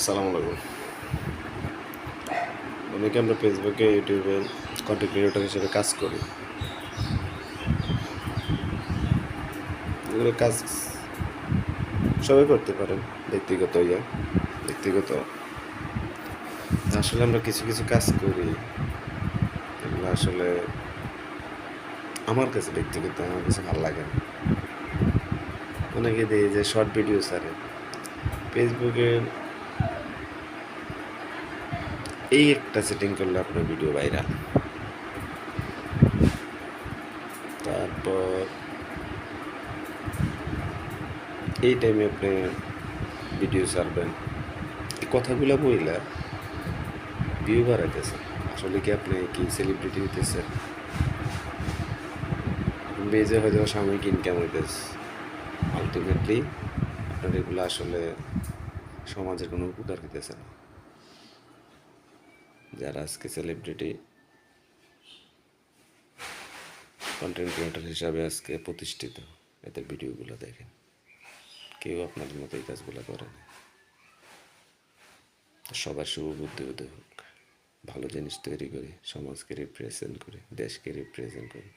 আসসালামু আলাইকুম। অনেকে আমরা ফেসবুকে, ইউটিউবে কন্টেন্ট ক্রিয়েটর হিসেবে কাজ করি। এগুলো কাজ সবাই করতে পারেন ব্যক্তিগত ইয়ে ব্যক্তিগত। আসলে আমরা কিছু কিছু কাজ করি। এগুলো আসলে আমার কাছে ব্যক্তিগত, আমার কাছে ভালো লাগে না। অনেকে দিয়ে যে শর্ট ভিডিও সারে ফেসবুকে এই একটা সেটিং করলে আপনার ভিডিও ভাইরাল তারপর এই টাইমে আপনি ভিডিও ছাড়বেন। এই কথাগুলো বইলা ভিউ বাড়াইতেছেন আসলে কি আপনি কি সেলিব্রিটি হইতেছেন? বেজে হয়তো সাময়িক ইনকাম হইতেছে। আলটিমেটলি আপনার এগুলো আসলে সমাজের কোনো উপকার হইতেছে না। যারা আজকে সেলিব্রিটি কন্টেন্ট ক্রিয়েটার হিসাবে আজকে প্রতিষ্ঠিত, এদের ভিডিওগুলো দেখেন। কেউ আপনাদের মতো এই কাজগুলো করে না। সবার শুভ বুদ্ধি উদয় হোক, ভালো জিনিস তৈরি করে, সমাজকে রিপ্রেজেন্ট করে, দেশকে রিপ্রেজেন্ট করি।